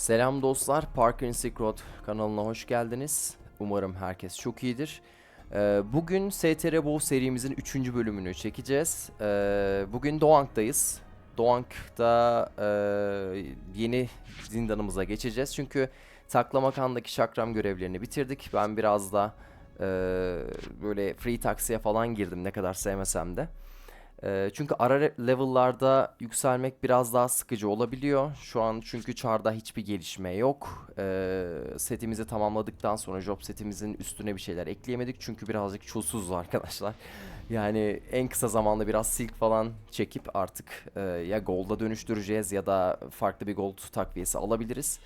Selam dostlar, Parker Silk Road kanalına hoş geldiniz. Umarım herkes çok iyidir. Ee, bugün STR Bow serimizin 3. bölümünü çekeceğiz. Ee, bugün Doğank'tayız. Doğank'ta e, yeni zindanımıza geçeceğiz. Çünkü Taklamakan'daki şakram görevlerini bitirdik. Ben biraz da e, böyle free taksiye falan girdim ne kadar sevmesem de. Çünkü ara level'larda yükselmek biraz daha sıkıcı olabiliyor. Şu an çünkü çarda hiçbir gelişme yok. Ee, setimizi tamamladıktan sonra job setimizin üstüne bir şeyler ekleyemedik. Çünkü birazcık çulsuzuz arkadaşlar. Yani en kısa zamanda biraz silk falan çekip artık e, ya gold'a dönüştüreceğiz ya da farklı bir gold takviyesi alabiliriz.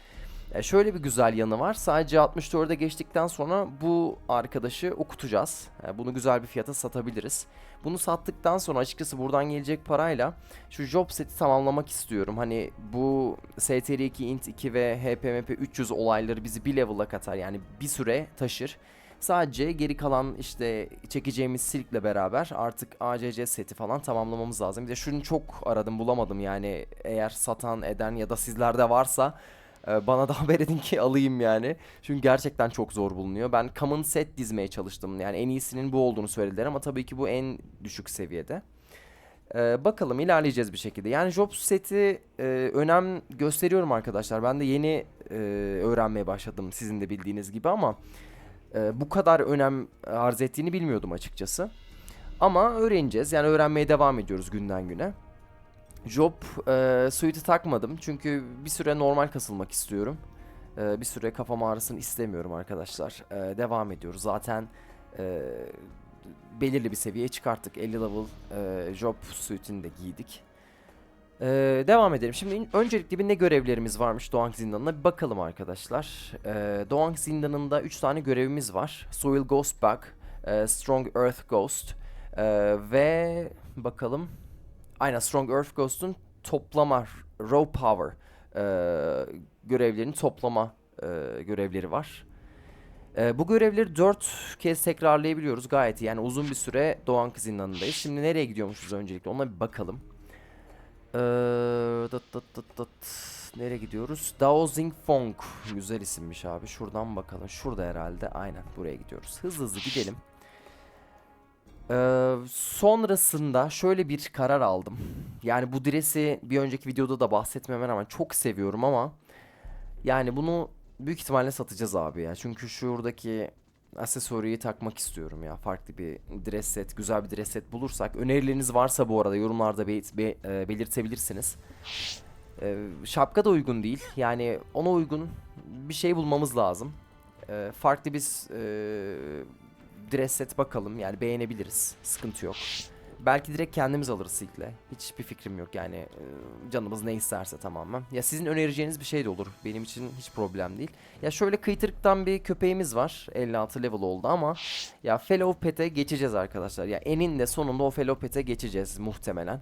E, şöyle bir güzel yanı var. Sadece 64'e geçtikten sonra bu arkadaşı okutacağız. E, bunu güzel bir fiyata satabiliriz. Bunu sattıktan sonra açıkçası buradan gelecek parayla şu job seti tamamlamak istiyorum. Hani bu STR2 int 2 ve HPMP 300 olayları bizi bir level'a katar. Yani bir süre taşır. Sadece geri kalan işte çekeceğimiz silkle beraber artık ACC seti falan tamamlamamız lazım. Bir de şunu çok aradım bulamadım yani eğer satan eden ya da sizlerde varsa bana da haber edin ki alayım yani. Çünkü gerçekten çok zor bulunuyor. Ben common set dizmeye çalıştım. Yani en iyisinin bu olduğunu söylediler ama tabii ki bu en düşük seviyede. Ee, bakalım ilerleyeceğiz bir şekilde. Yani job seti e, önem gösteriyorum arkadaşlar. Ben de yeni e, öğrenmeye başladım sizin de bildiğiniz gibi ama e, bu kadar önem arz ettiğini bilmiyordum açıkçası. Ama öğreneceğiz. Yani öğrenmeye devam ediyoruz günden güne. Job e, suite'i takmadım çünkü bir süre normal kasılmak istiyorum. E, bir süre kafam ağrısın istemiyorum arkadaşlar. E, devam ediyoruz. Zaten e, belirli bir seviyeye çıkarttık. 50 level e, job suite'ini de giydik. E, devam edelim. Şimdi öncelikle bir ne görevlerimiz varmış Doğank Zindanı'na bir bakalım arkadaşlar. E, Doğank Zindanı'nda 3 tane görevimiz var. Soil Ghost Bug, e, Strong Earth Ghost e, ve bakalım Aynen Strong Earth Ghost'un toplama, raw power e, görevlerini toplama e, görevleri var. E, bu görevleri 4 kez tekrarlayabiliyoruz gayet iyi. Yani uzun bir süre Doğan zindanındayız. Şimdi nereye gidiyormuşuz öncelikle ona bir bakalım. E, dıt dıt dıt dıt. Nereye gidiyoruz? Dao Fong. Güzel isimmiş abi. Şuradan bakalım. Şurada herhalde. Aynen buraya gidiyoruz. Hızlı hızlı gidelim. Ee, sonrasında şöyle bir karar aldım. Yani bu dresi bir önceki videoda da bahsetmeme rağmen çok seviyorum ama yani bunu büyük ihtimalle satacağız abi ya. Çünkü şuradaki aksesuarıyı takmak istiyorum ya. Farklı bir dress set, güzel bir dress set bulursak. Önerileriniz varsa bu arada yorumlarda be- be- belirtebilirsiniz. Ee, şapka da uygun değil. Yani ona uygun bir şey bulmamız lazım. Ee, farklı bir e, dress set bakalım. Yani beğenebiliriz. Sıkıntı yok. Belki direkt kendimiz alırız Silk'le. Hiçbir fikrim yok yani. e, Canımız ne isterse tamamen. Ya sizin önereceğiniz bir şey de olur. Benim için hiç problem değil. Ya şöyle kıytırıktan bir köpeğimiz var. 56 level oldu ama ya Fellow Pet'e geçeceğiz arkadaşlar. Ya eninde sonunda o Fellow Pet'e geçeceğiz muhtemelen.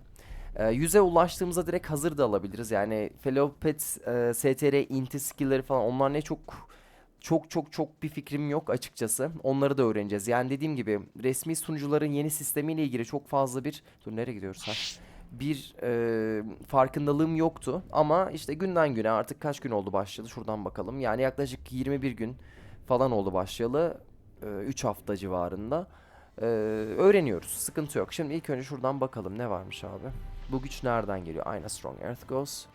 E, ulaştığımızda direkt hazır da alabiliriz. Yani Fellow Pet, e, STR, Inti skill'leri falan onlar ne çok çok çok çok bir fikrim yok açıkçası. Onları da öğreneceğiz. Yani dediğim gibi resmi sunucuların yeni sistemiyle ilgili çok fazla bir... Dur nereye gidiyoruz ha? Bir e, farkındalığım yoktu. Ama işte günden güne artık kaç gün oldu başladı şuradan bakalım. Yani yaklaşık 21 gün falan oldu başlayalı. 3 hafta civarında. E, öğreniyoruz. Sıkıntı yok. Şimdi ilk önce şuradan bakalım ne varmış abi. Bu güç nereden geliyor? Aynen Strong Earth Ghost.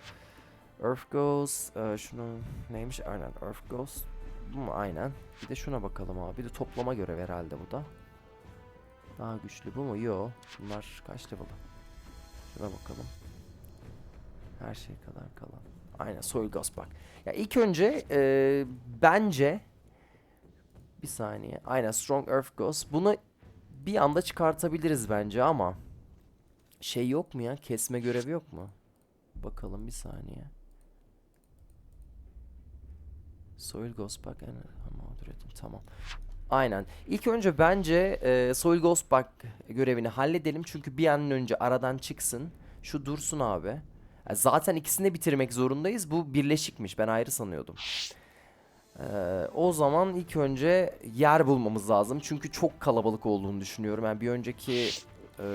Earth Ghost. e, şunu neymiş? Aynen Earth Ghost. Bu mu? Aynen. Bir de şuna bakalım abi. Bir de toplama görev herhalde bu da. Daha güçlü bu mu? Yo. Bunlar kaç level? Şuna bakalım. Her şey kadar kalan. Aynen Soil Ghost bak. Ya ilk önce e, bence bir saniye. Aynen Strong Earth Ghost. Bunu bir anda çıkartabiliriz bence ama şey yok mu ya? Kesme görevi yok mu? Bakalım bir saniye. Soil Ghost Bug and mağdur ettim. Tamam. Aynen. İlk önce bence e, Soil Ghost Bug görevini halledelim. Çünkü bir an önce aradan çıksın. Şu dursun abi. Ya zaten ikisini de bitirmek zorundayız. Bu birleşikmiş. Ben ayrı sanıyordum. Ee, o zaman ilk önce yer bulmamız lazım. Çünkü çok kalabalık olduğunu düşünüyorum. Yani bir önceki e,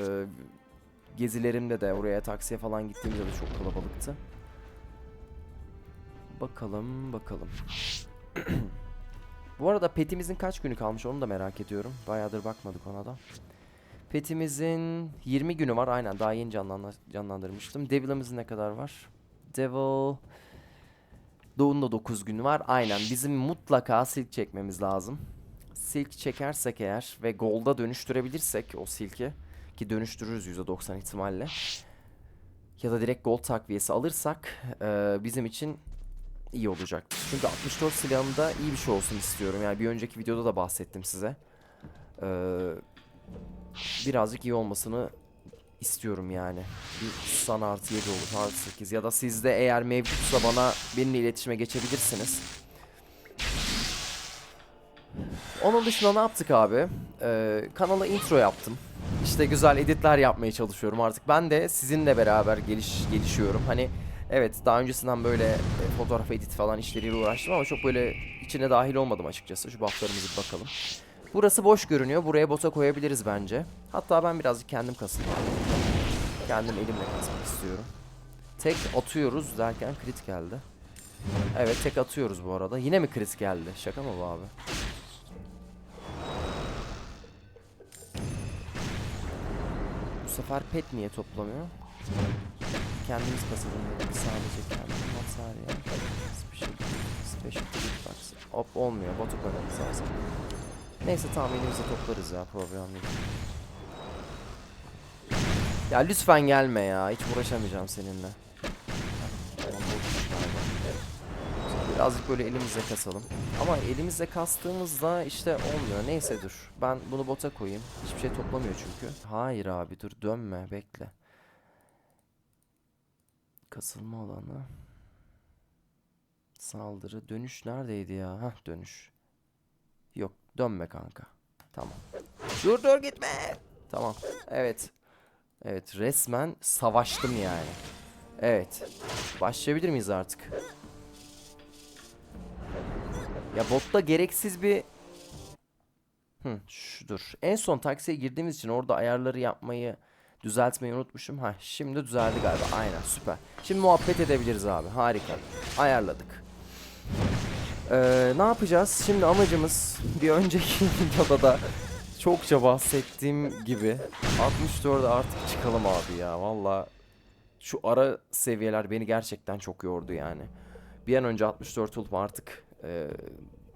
gezilerimde de oraya taksiye falan gittiğimde de çok kalabalıktı. Bakalım bakalım. Bu arada petimizin kaç günü kalmış onu da merak ediyorum. Bayağıdır bakmadık ona da. Petimizin 20 günü var. Aynen daha yeni canlanla- canlandırmıştım. Devil'ımızın ne kadar var? Devil... Doğu'nun da 9 günü var. Aynen bizim mutlaka silk çekmemiz lazım. Silk çekersek eğer ve golda dönüştürebilirsek o silki ki dönüştürürüz %90 ihtimalle. Ya da direkt gold takviyesi alırsak eee, bizim için iyi olacak. Çünkü 64 silahında iyi bir şey olsun istiyorum. Yani bir önceki videoda da bahsettim size. Eee, birazcık iyi olmasını istiyorum yani. Bir san artı 7 olur, artı 8 ya da sizde eğer mevcutsa bana benimle iletişime geçebilirsiniz. Onun dışında ne yaptık abi? Ee, kanala intro yaptım. İşte güzel editler yapmaya çalışıyorum artık. Ben de sizinle beraber geliş gelişiyorum. Hani evet daha öncesinden böyle e, fotoğraf edit falan işleriyle uğraştım ama çok böyle içine dahil olmadım açıkçası. Şu bufflarımıza bir bakalım. Burası boş görünüyor. Buraya bota koyabiliriz bence. Hatta ben birazcık kendim kasayım. Kendim elimle kasmak istiyorum. Tek atıyoruz derken crit geldi. Evet tek atıyoruz bu arada. Yine mi crit geldi? Şaka mı bu abi? Bu sefer pet niye toplamıyor? Kendimiz kasalım dedik sadece kendim. Materyal. Special. Special Box. Hop olmuyor. Botu koymamız lazım. Neyse tamam toplarız ya problem değil. Ya lütfen gelme ya. Hiç uğraşamayacağım seninle. Birazcık böyle elimizle kasalım. Ama elimizle kastığımızda işte olmuyor. Neyse dur. Ben bunu bota koyayım. Hiçbir şey toplamıyor çünkü. Hayır abi dur dönme bekle. Kasılma alanı. Saldırı. Dönüş neredeydi ya? Hah dönüş. Yok dönme kanka. Tamam. Dur dur gitme. Tamam. Evet. Evet resmen savaştım yani. Evet. Başlayabilir miyiz artık? Ya botta gereksiz bir... Hı, şu dur. En son taksiye girdiğimiz için orada ayarları yapmayı, düzeltmeyi unutmuşum. Ha, şimdi düzeldi galiba. Aynen süper. Şimdi muhabbet edebiliriz abi. Harika. Ayarladık. Ee, ne yapacağız? Şimdi amacımız bir önceki videoda da çokça bahsettiğim gibi 64'e artık çıkalım abi ya. Valla şu ara seviyeler beni gerçekten çok yordu yani. Bir an önce 64 olup artık e,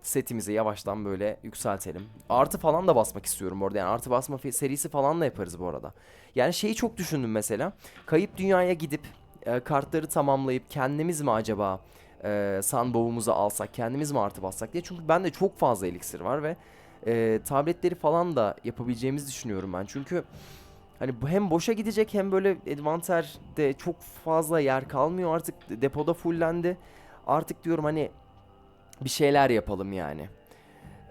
setimizi yavaştan böyle yükseltelim. Artı falan da basmak istiyorum orada. Yani artı basma serisi falan da yaparız bu arada. Yani şeyi çok düşündüm mesela. Kayıp dünyaya gidip e, kartları tamamlayıp kendimiz mi acaba e, sunbow'umuzu alsak, kendimiz mi artı bassak diye. Çünkü bende çok fazla eliksir var ve e, tabletleri falan da yapabileceğimizi düşünüyorum ben. Çünkü hani hem boşa gidecek hem böyle envanterde çok fazla yer kalmıyor artık depoda fullendi. Artık diyorum hani bir şeyler yapalım yani.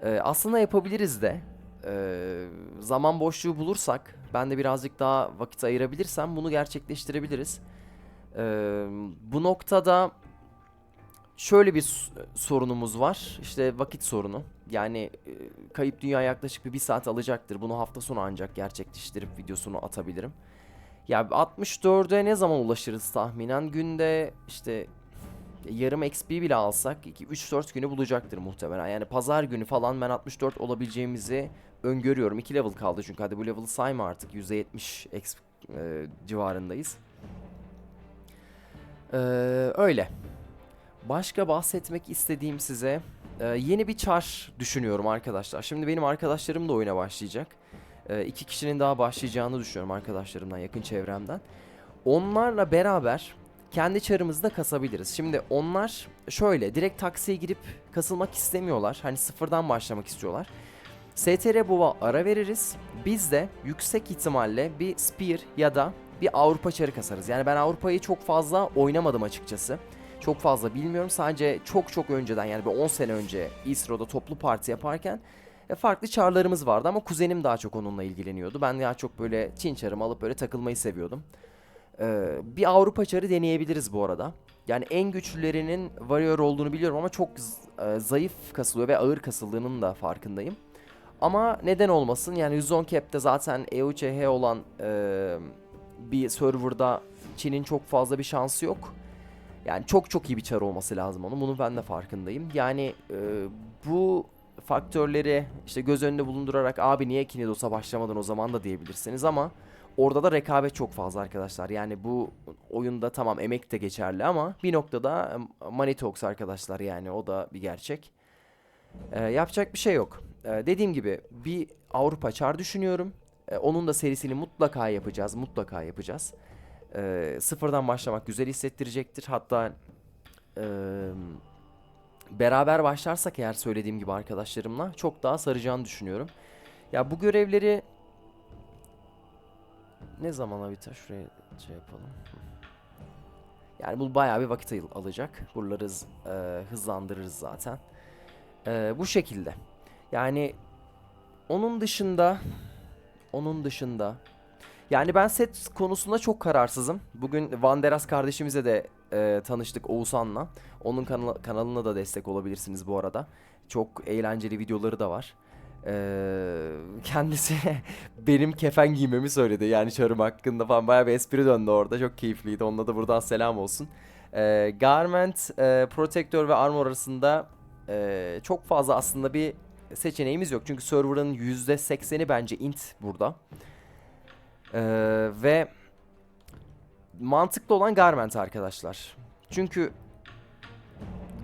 Ee, aslında yapabiliriz de. Ee, zaman boşluğu bulursak, ben de birazcık daha vakit ayırabilirsem bunu gerçekleştirebiliriz. Ee, bu noktada şöyle bir sorunumuz var. İşte vakit sorunu. Yani e, kayıp dünya yaklaşık bir, bir saat alacaktır. Bunu hafta sonu ancak gerçekleştirip videosunu atabilirim. Ya 64'e ne zaman ulaşırız tahminen? Günde işte yarım XP bile alsak 3-4 günü bulacaktır muhtemelen. Yani pazar günü falan ben 64 olabileceğimizi öngörüyorum. 2 level kaldı çünkü hadi bu level'ı sayma artık. %70 XP e, civarındayız. Ee, öyle. Başka bahsetmek istediğim size e, yeni bir çar düşünüyorum arkadaşlar. Şimdi benim arkadaşlarım da oyuna başlayacak. E, iki kişinin daha başlayacağını düşünüyorum arkadaşlarımdan, yakın çevremden. Onlarla beraber kendi çarımızda kasabiliriz. Şimdi onlar şöyle direkt taksiye girip kasılmak istemiyorlar. Hani sıfırdan başlamak istiyorlar. STR Bova ara veririz. Biz de yüksek ihtimalle bir Spear ya da bir Avrupa çarı kasarız. Yani ben Avrupa'yı çok fazla oynamadım açıkçası. Çok fazla bilmiyorum. Sadece çok çok önceden yani bir 10 sene önce İsro'da toplu parti yaparken e, farklı çarlarımız vardı ama kuzenim daha çok onunla ilgileniyordu. Ben daha çok böyle Çin çarımı alıp böyle takılmayı seviyordum. Ee, bir Avrupa çarı deneyebiliriz bu arada. Yani en güçlülerinin Warrior olduğunu biliyorum ama çok e, zayıf kasılıyor ve ağır kasıldığının da farkındayım. Ama neden olmasın yani 110 cap'te zaten EUCH olan e, bir serverda Çin'in çok fazla bir şansı yok. Yani çok çok iyi bir çar olması lazım onun. Bunun ben de farkındayım. Yani e, bu faktörleri işte göz önünde bulundurarak abi niye Kinidos'a başlamadın o zaman da diyebilirsiniz ama orada da rekabet çok fazla arkadaşlar. Yani bu oyunda tamam emek de geçerli ama bir noktada money talks arkadaşlar yani o da bir gerçek. E, yapacak bir şey yok. E, dediğim gibi bir Avrupa çar düşünüyorum. E, onun da serisini mutlaka yapacağız. Mutlaka yapacağız. E, sıfırdan başlamak güzel hissettirecektir. Hatta e, beraber başlarsak eğer söylediğim gibi arkadaşlarımla çok daha saracağını düşünüyorum. Ya bu görevleri ne zamana biter? Şuraya şey yapalım. Yani bu bayağı bir vakit alacak. Buraları e, hızlandırırız zaten. E, bu şekilde. Yani onun dışında onun dışında yani ben set konusunda çok kararsızım. Bugün Vanderas kardeşimize de e, tanıştık Oğuzhan'la. Onun kanala- kanalına da destek olabilirsiniz bu arada. Çok eğlenceli videoları da var. Ee, kendisi benim kefen giymemi söyledi. Yani çarım hakkında falan bayağı bir espri döndü orada. Çok keyifliydi. Onunla da buradan selam olsun. Ee, Garment, e, Protector ve Armor arasında e, çok fazla aslında bir seçeneğimiz yok. Çünkü server'ın %80'i bence int burada. Ee, ve mantıklı olan Garment arkadaşlar. Çünkü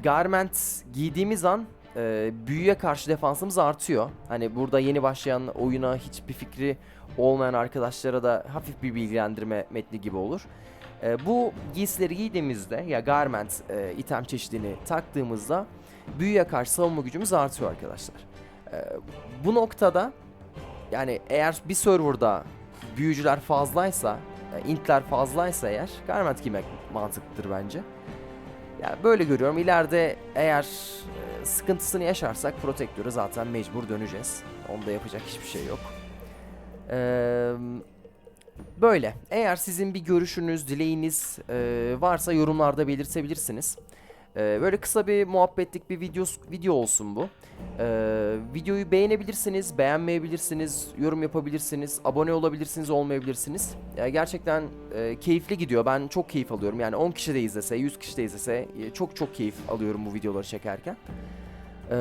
Garment giydiğimiz an e, büyüye karşı defansımız artıyor. Hani burada yeni başlayan oyuna hiçbir fikri olmayan arkadaşlara da hafif bir bilgilendirme metni gibi olur. E, bu giysileri giydiğimizde ya garment e, item çeşidini taktığımızda büyüye karşı savunma gücümüz artıyor arkadaşlar. E, bu noktada yani eğer bir serverda büyücüler fazlaysa, e, intler fazlaysa eğer garment giymek mantıklıdır bence. Ya böyle görüyorum. İleride eğer e, sıkıntısını yaşarsak protektörü zaten mecbur döneceğiz. Onda yapacak hiçbir şey yok. Eee, böyle. Eğer sizin bir görüşünüz, dileğiniz e, varsa yorumlarda belirtebilirsiniz. E, böyle kısa bir muhabbetlik bir video video olsun bu. E, videoyu beğenebilirsiniz, beğenmeyebilirsiniz, yorum yapabilirsiniz, abone olabilirsiniz, olmayabilirsiniz. Ya gerçekten e, keyifli gidiyor. Ben çok keyif alıyorum. Yani 10 kişi de izlese, 100 kişi de izlese e, çok çok keyif alıyorum bu videoları çekerken. E,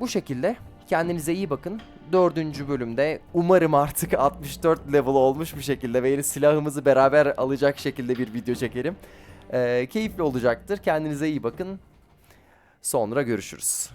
bu şekilde kendinize iyi bakın. Dördüncü bölümde umarım artık 64 level olmuş bir şekilde ve yeni silahımızı beraber alacak şekilde bir video çekerim. E, keyifli olacaktır. Kendinize iyi bakın. Sonra görüşürüz.